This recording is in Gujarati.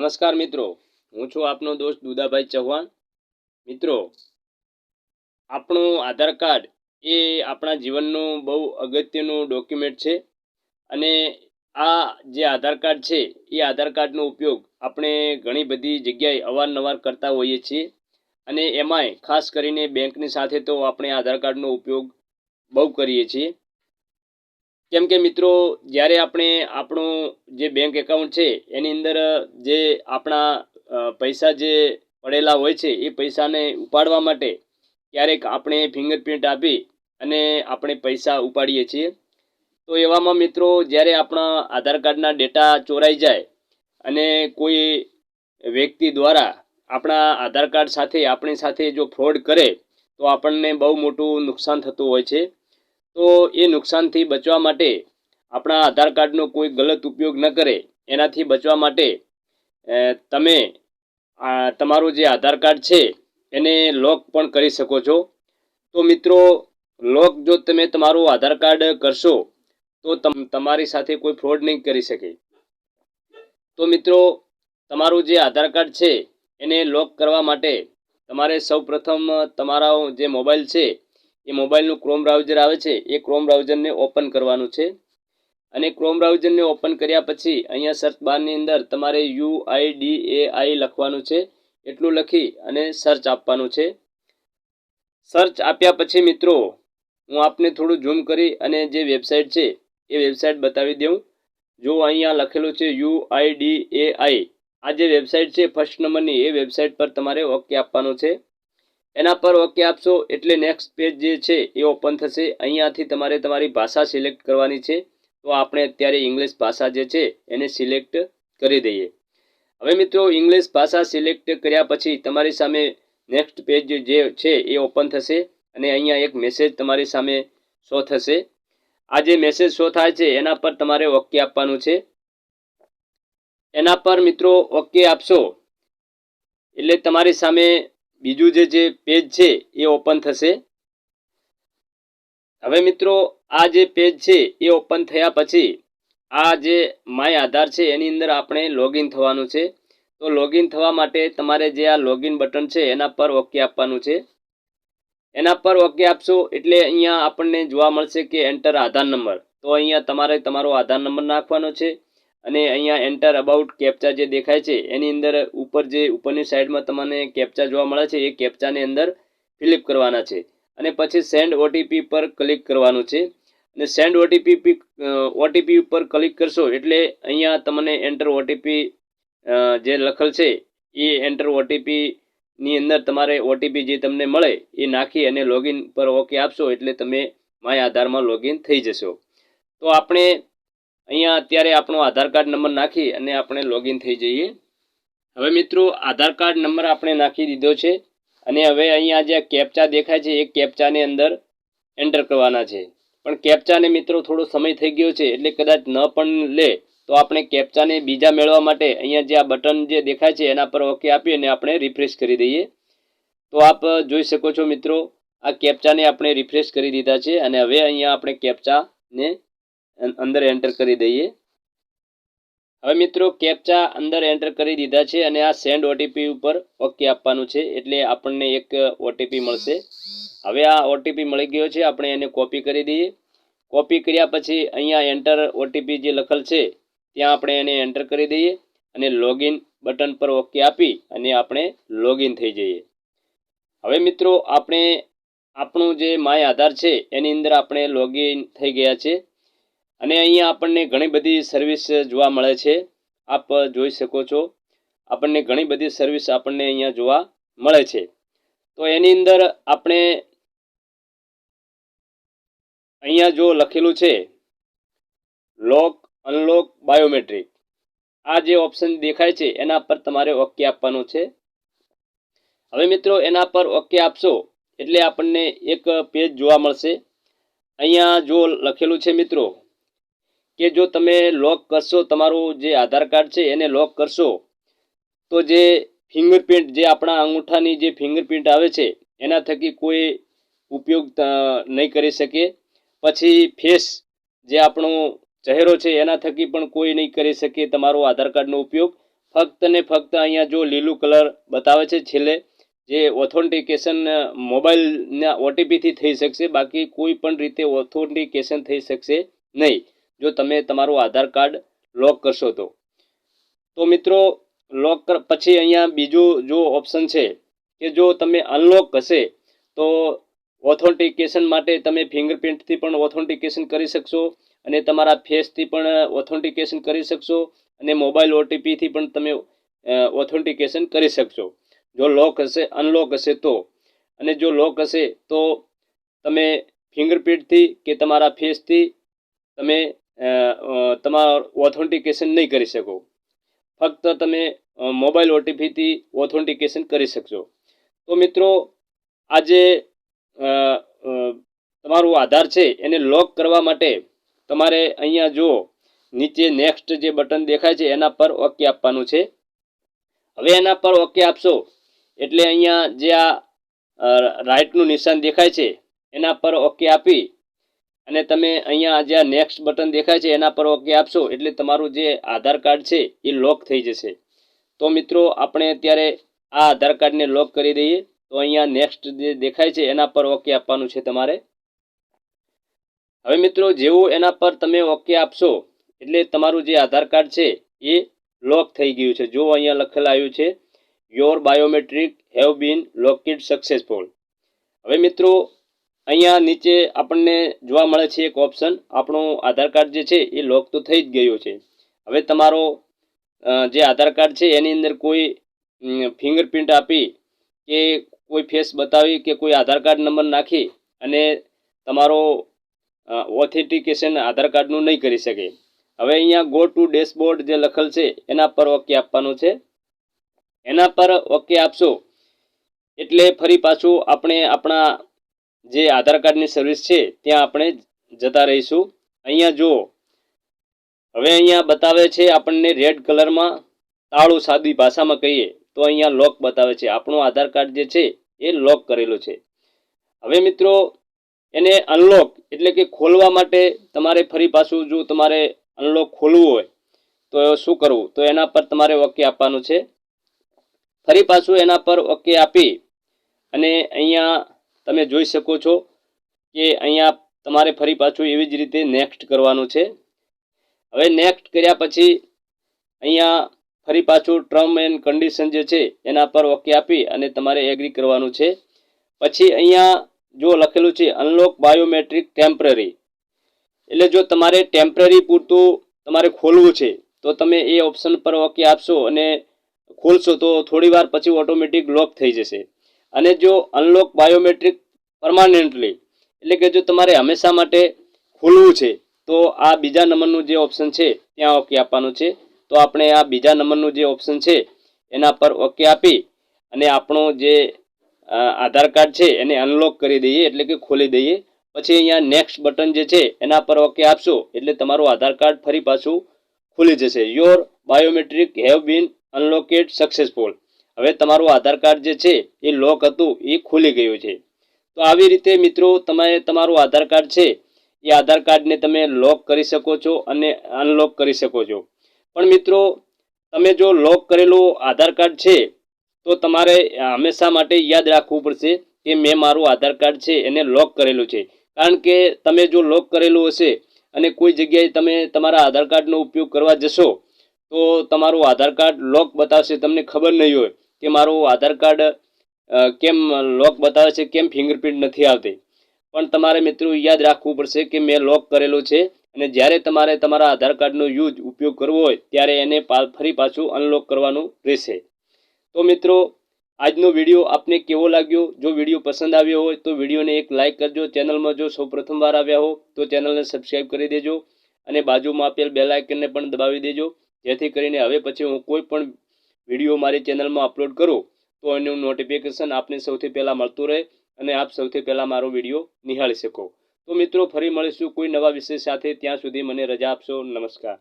નમસ્કાર મિત્રો, હું છું આપનો દોસ્ત દુદાભાઈ ચૌહાણ. મિત્રો, આપણું આધાર કાર્ડ એ આપણા જીવનનું બહુ અગત્યનું ડોક્યુમેન્ટ છે અને આ જે આધાર કાર્ડ છે, એ આધાર કાર્ડનો ઉપયોગ આપણે ઘણી બધી જગ્યાએ અવારનવાર કરતા હોઈએ છીએ અને એમાંય ખાસ કરીને બેંકની સાથે તો આપણે આધાર કાર્ડનો ઉપયોગ બહુ કરીએ છીએ. કેમ કે મિત્રો, જ્યારે આપણે આપણું જે બેંક એકાઉન્ટ છે, એની અંદર જે આપણા પૈસા જે પડેલા હોય છે, એ પૈસાને ઉપાડવા માટે ક્યારેક આપણે ફિંગરપ્રિન્ટ આપી અને આપણે પૈસા ઉપાડીએ છીએ. તો એવામાં મિત્રો, જ્યારે આપણા આધાર કાર્ડના ડેટા ચોરાઈ જાય અને કોઈ વ્યક્તિ દ્વારા આપણા આધાર કાર્ડ સાથે, આપણી સાથે જો ફ્રોડ કરે, તો આપણને બહુ મોટું નુકસાન થતું હોય છે. તો એ નુકસાનથી બચવા માટે આપણા આધાર કાર્ડનો કોઈ ગલત ઉપયોગ ન કરે, એનાથી બચવા માટે તમે તમારું જે આધાર કાર્ડ છે, એને લોક પણ કરી શકો છો. તો મિત્રો, લોક જો તમે તમારું આધાર કાર્ડ કરશો, તો તમ, તમારી સાથે કોઈ ફ્રોડ નહીં કરી શકે. તો મિત્રો, તમારું જે આધાર કાર્ડ છે, એને લોક કરવા માટે તમારે સૌપ્રથમ તમારા જે મોબાઈલ છે એ મોબાઈલનું ક્રોમ બ્રાઉઝર આવે છે, એ ક્રોમ બ્રાઉઝરને ઓપન કરવાનું છે. અને ક્રોમ બ્રાઉઝરને ઓપન કર્યા પછી અહીંયા સર્ચ બારની અંદર તમારે યુ આઈ ડી એ આઈ લખવાનું છે. એટલું લખી અને સર્ચ આપવાનું છે. સર્ચ આપ્યા પછી મિત્રો, હું આપને થોડું ઝૂમ કરી અને જે વેબસાઇટ છે, એ વેબસાઇટ બતાવી દઉં. જો અહીંયા લખેલું છે યુ આઈ ડી એ આઈ આ જે વેબસાઇટ છે ફર્સ્ટ નંબરની એ વેબસાઇટ પર તમારે ઓકે આપવાનું છે. એના પર ઓકે આપશો? એટલે નેક્સ્ટ પેજ જે છે એ ઓપન થશે. અહીંયાથી તમારે તમારી ભાષા સિલેક્ટ કરવાની છે. તો આપણે અત્યારે ઇંગ્લિશ ભાષા જે છે એને સિલેક્ટ કરી દઈએ. હવે મિત્રો ઇંગ્લિશ ભાષા સિલેક્ટ કર્યા પછી તમારી સામે નેક્સ્ટ પેજ જે છે એ ઓપન થશે અને અહીંયા એક મેસેજ તમારી સામે શો થશે. આ જે મેસેજ શો થાય છે એના પર તમારે ઓકે આપવાનું છે. એના પર મિત્રો ઓકે આપશો. એટલે તમારી સામે બીજું જે જે પેજ છે, એ ઓપન થશે. હવે મિત્રો, આ જે પેજ છે, એ ઓપન થયા પછી, આ જે માય આધાર છે, એની અંદર આપણે લોગિન થવાનું છે. તો લોગિન થવા માટે તમારે જે આ લોગિન બટન છે, એના પર ઓકે આપવાનું છે. એના પર ઓકે આપશો એટલે અહીંયા આપણને જોવા મળશે કે એન્ટર આધાર નંબર. તો અહીંયા તમારે તમારો આધાર નંબર નાખવાનો છે. અને અહીંયા એન્ટર અબાઉટ કેપ્ચા જે દેખાય છે, એની અંદર ઉપર જે ઉપરની સાઈડમાં તમને કેપ્ચા જોવા મળે છે, એ કેપ્ચાની અંદર ફિલિપ કરવાના છે. અને પછી સેન્ડ ઓટીપી પર ક્લિક કરવાનું છે. અને સેન્ડ ઓટીપી ઓટીપી ઉપર ક્લિક કરશો એટલે અહીંયા તમને એન્ટર ઓટીપી જે લખેલ છે, એ એન્ટર ઓટીપીની અંદર તમારે ઓટીપી જે તમને મળે, એ નાખી અને લોગિન પર ઓકે આપશો એટલે તમે માય આધારમાં લોગિન થઈ જશો. તો આપણે અહીંયા અત્યારે આપણો આધાર કાર્ડ નંબર નાખી અને આપણે લોગિન થઈ જઈએ. હવે મિત્રો, આધાર કાર્ડ નંબર આપણે નાખી દીધો છે અને હવે અહીંયા જે કેપ્ચા દેખાય છે, એ કેપ્ચાની અંદર એન્ટર કરવાના છે. પણ કેપ્ચાને મિત્રો થોડો સમય થઈ ગયો છે, એટલે કદાચ ન પણ લે, તો આપણે કેપ્ચાને બીજા મેળવવા માટે અહીંયા જે આ બટન જે દેખાય છે, એના પર ઓકે આપી અને આપણે રિફ્રેશ કરી દઈએ. તો આપ જોઈ શકો છો મિત્રો, આ કેપ્ચાને આપણે રિફ્રેશ કરી દીધા છે અને હવે અહીંયા આપણે કેપ્ચાને અંદર એન્ટર કરી દઈએ. હવે મિત્રો કેપ્ચા અંદર એન્ટર કરી દીધા છે અને આ સેન્ડ ઓટીપી ઉપર ઓકે આપવાનું છે. એટલે આપણને એક ઓટીપી મળશે. હવે આ ઓટીપી મળી ગયો છે. આપણે એને કોપી કરી દઈએ. કોપી કર્યા પછી અહીંયા એન્ટર ઓટીપી જે લખેલ છે, ત્યાં આપણે એને એન્ટર કરી દઈએ અને લોગિન બટન પર ઓકે આપી અને આપણે લોગિન થઈ જઈએ. હવે મિત્રો આપણે આપણું જે માય આધાર છે, એની અંદર આપણે લોગિન થઈ ગયા છે. અને અહીંયા આપણને ઘણી બધી સર્વિસ જોવા મળે છે. આપ જોઈ શકો છો. આપણને ઘણી બધી સર્વિસ આપણને અહીંયા જોવા મળે છે. તો એની અંદર આપણે અહીંયા જો લખેલું છે લોક અનલોક બાયોમેટ્રિક આ જે ઓપ્શન દેખાય છે, એના પર તમારે ઓકે આપવાનું છે. હવે મિત્રો, એના પર ઓકે આપશો, એટલે આપણને એક પેજ જોવા મળશે. અહીંયા જો લખેલું છે મિત્રો કે જો તમે લોક કરશો, તમારું જે આધાર કાર્ડ છે એને લોક કરશો, તો જે ફિંગરપ્રિન્ટ જે આપણા અંગૂઠાની જે ફિંગરપ્રિન્ટ આવે છે, એના થકી કોઈ ઉપયોગ નહીં કરી શકે. પછી ફેસ જે આપણો ચહેરો છે, એના થકી પણ કોઈ નહીં કરી શકે તમારો આધાર કાર્ડનો ઉપયોગ. ફક્ત ને ફક્ત અહીંયા જો લીલું કલર બતાવે છે છેલ્લે, જે ઓથોન્ટિકેશન મોબાઈલના ઓટીપીથી થઈ શકશે, બાકી કોઈ પણ રીતે ઓથોન્ટિકેશન થઈ શકશે નહીં. જો તમે તમારું આધાર કાર્ડ લોક કરશો તો. તો મિત્રો, લોક કર, પછી અહીંયા બીજું જો ઓપ્શન છે કે જો તમે અનલોક હશે, તો ઓથોન્ટિકેશન માટે તમે ફિંગરપ્રિન્ટથી પણ ઓથોન્ટિકેશન કરી શકશો અને તમારા ફેસથી પણ ઓથોન્ટિકેશન કરી શકશો અને મોબાઈલ ઓટીપીથી પણ તમે ઓથોન્ટિકેશન કરી શકશો. જો લોક હશે, અનલોક હશે તો. અને જો લોક હશે તો તમે ફિંગરપ્રિન્ટથી કે તમારા ફેસથી તમે તમારું ઓથોન્ટિકેશન નહીં કરી શકો. ફક્ત તમે મોબાઈલ ઓટીપીથી ઓથેન્ટિકેશન કરી શકશો. તો મિત્રો, આજે તમારું આધાર છે, એને લોક કરવા માટે તમારે અહીંયા જો નીચે નેક્સ્ટ જે બટન દેખાય છે, એના પર ઓકે આપવાનું છે. હવે એના પર ઓકે આપશો, એટલે અહીંયા જે આ રાઇટનું નિશાન દેખાય છે, એના પર ઓકે આપી અને તમે અહીંયા જે નેક્સ્ટ બટન દેખાય છે, એના પર ઓકે આપશો, એટલે તમારું જે આધાર કાર્ડ છે, એ લોક થઈ જશે. તો મિત્રો, આપણે અત્યારે આ આધાર કાર્ડને લોક કરી દઈએ. તો અહીંયા નેક્સ્ટ જે દેખાય છે, એના પર ઓકે આપવાનું છે તમારે. હવે મિત્રો, જેવું એના પર તમે ઓકે આપશો, એટલે તમારું જે આધાર કાર્ડ છે, એ લોક થઈ ગયું છે. જો અહીંયા લખેલ આવ્યું છે your biometric have been locked successful હવે મિત્રો અહીંયા નીચે આપણને જોવા મળે છે એક ઓપ્શન આપણું આધાર કાર્ડ જે છે એ લોક તો થઈ જ ગયો છે. હવે તમારો જે આધાર કાર્ડ છે એની અંદર કોઈ ફિંગરપ્રિન્ટ આપી કે કોઈ ફેસ બતાવી કે કોઈ આધાર કાર્ડ નંબર નાખી અને તમારો ઓથેન્ટિકેશન આધાર કાર્ડનું નહીં કરી શકે. હવે અહીંયા ગો ટુ ડેશબોર્ડ જે લખેલ છે એના પર ઓકે આપવાનું છે. એના પર ઓકે આપશો એટલે ફરી પાછું આપણે આપણા જે આધાર કાર્ડની સર્વિસ છે, ત્યાં આપણે જતા રહીશું. અહીંયા જુઓ. હવે અહીંયા બતાવે છે આપણને રેડ કલરમાં તાળું સાદી ભાષામાં કહીએ, તો અહીંયા લોક બતાવે છે. આપણું આધાર કાર્ડ જે છે, એ લોક કરેલું છે. હવે મિત્રો, એને અનલોક એટલે કે ખોલવા માટે તમારે ફરી પાછું જો તમારે અનલોક ખોલવું હોય, તો શું કરવું? તો એના પર તમારે ઓકે આપવાનું છે. ફરી પાછું એના પર ઓકે આપી અને અહીંયા તમે જોઈ શકો છો કે અહીંયા તમારે ફરી પાછું એવી જ રીતે નેક્સ્ટ કરવાનું છે. હવે નેક્સ્ટ કર્યા પછી અહીંયા ફરી પાછું ટર્મ એન્ડ કન્ડિશન જે છે એના પર ઓકે આપી અને તમારે એગ્રી કરવાનું છે. પછી અહીંયા જો લખેલું છે અનલોક બાયોમેટ્રિક ટેમ્પરરી એટલે જો તમારે ટેમ્પરરી પૂરતું તમારે ખોલવું છે, તો તમે એ ઓપ્શન પર ઓકે આપશો અને ખોલશો તો થોડી વાર પછી ઓટોમેટિક લોક થઈ જશે. અને જો અનલોક બાયોમેટ્રિક પરમાનન્ટલી એટલે કે જો તમારે હંમેશા માટે ખોલવું છે, તો આ બીજા નંબરનું જે ઓપ્શન છે, ત્યાં ઓકે આપવાનું છે. તો આપણે આ બીજા નંબરનું જે ઓપ્શન છે, એના પર ઓકે આપી અને આપણો જે આધાર કાર્ડ છે, એને અનલોક કરી દઈએ, એટલે કે ખોલી દઈએ. પછી અહીંયા નેક્સ્ટ બટન જે છે, એના પર ઓકે આપશો, એટલે તમારું આધાર કાર્ડ ફરી પાછું ખુલી જશે. Your biometric have been unlocked successful હવે તમારું આધાર કાર્ડ જે છે, એ લોક હતું, એ ખુલી ગયું છે. તો આવી રીતે મિત્રો તમે તમારું આધાર કાર્ડ છે, એ આધાર કાર્ડને તમે લોક કરી શકો છો અને અનલોક કરી શકો છો. પણ મિત્રો, તમે જો લોક કરેલું આધાર કાર્ડ છે, તો તમારે હંમેશા માટે યાદ રાખવું પડશે કે મેં મારું આધાર કાર્ડ છે, એને લોક કરેલું છે. કારણ કે તમે જો લોક કરેલું હશે અને કોઈ જગ્યાએ તમે તમારા આધાર કાર્ડનો ઉપયોગ કરવા જશો, તો તમારું આધાર કાર્ડ લોક બતાવશે, તમને ખબર નહીં હોય. કે મારું આધાર કાર્ડ કેમ લોક બતાવે છે, કેમ ફિંગરપ્રિન્ટ નથી આવતી? પણ તમારે મિત્રો યાદ રાખવું પડશે કે મેં લોક કરેલું છે અને જ્યારે તમારે તમારા આધાર કાર્ડનો યુઝ ઉપયોગ કરવો હોય, ત્યારે એને ફરી પાછું અનલોક કરવાનું રહેશે. તો મિત્રો, આજનો વીડિયો આપને કેવો લાગ્યો? જો વીડિયો પસંદ આવ્યો હોય, તો વિડીયોને એક લાઇક કરજો. ચેનલમાં જો સૌ પ્રથમવાર આવ્યા હો, તો ચેનલને સબસ્ક્રાઈબ કરી દેજો અને બાજુમાં આપેલ બે લાઇકનને પણ દબાવી દેજો. જેથી કરીને હવે પછી હું કોઈ પણ વીડિયો મારી ચેનલમાં અપલોડ કરું, તો એનું નોટિફિકેશન આપને સૌથી પહેલાં મળતું રહે અને આપ સૌથી પહેલાં મારો વીડિયો નિહાળી શકો. તો મિત્રો, ફરી મળીશું કોઈ નવા વિષય સાથે. ત્યાં સુધી મને રજા આપશો. નમસ્કાર.